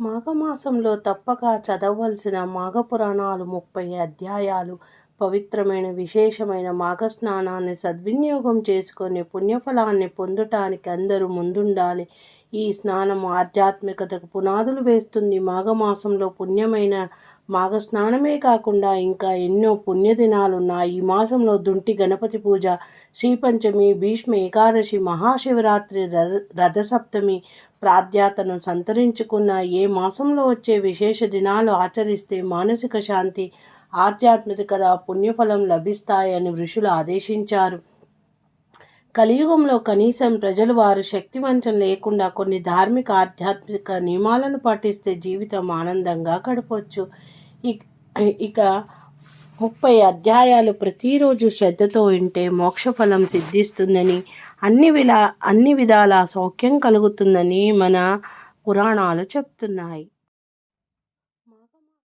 మాఘమాసంలో తప్పక చదవలసిన మాఘపురాణాలు ముప్పై అధ్యాయాలు పవిత్రమైన విశేషమైన మాఘస్నానాన్ని సద్వినియోగం చేసుకొని పుణ్యఫలాన్ని పొందటానికి అందరూ ముందుండాలి. ఈ స్నానం ఆధ్యాత్మికతకు పునాదులు వేస్తుంది. మాఘమాసంలో పుణ్యమైన మాఘ స్నానమే కాకుండా ఇంకా ఎన్నో పుణ్యదినాలున్నాయి. ఈ మాసంలో దుంటి గణపతి పూజ శ్రీపంచమి భీష్మ ఏకాదశి మహాశివరాత్రి రథసప్తమి ప్రాధ్యాతను సంతరించుకున్న ఏ మాసంలో వచ్చే విశేష దినాలు ఆచరిస్తే మానసిక శాంతి ఆధ్యాత్మికత పుణ్యఫలం లభిస్తాయని ఋషులు ఆదేశించారు. కలియుగంలో కనీసం ప్రజలు వారు శక్తివంచన లేకుండా కొన్ని ధార్మిక ఆధ్యాత్మిక నియమాలను పాటిస్తే జీవితం ఆనందంగా గడపవచ్చు ఇక ముప్పై అధ్యాయాలు ప్రతిరోజు శ్రద్ధతో వింటే మోక్షఫలం సిద్ధిస్తుందని అన్ని విలా అన్ని విధాల సౌఖ్యం కలుగుతుందని మన పురాణాలు చెప్తున్నాయి.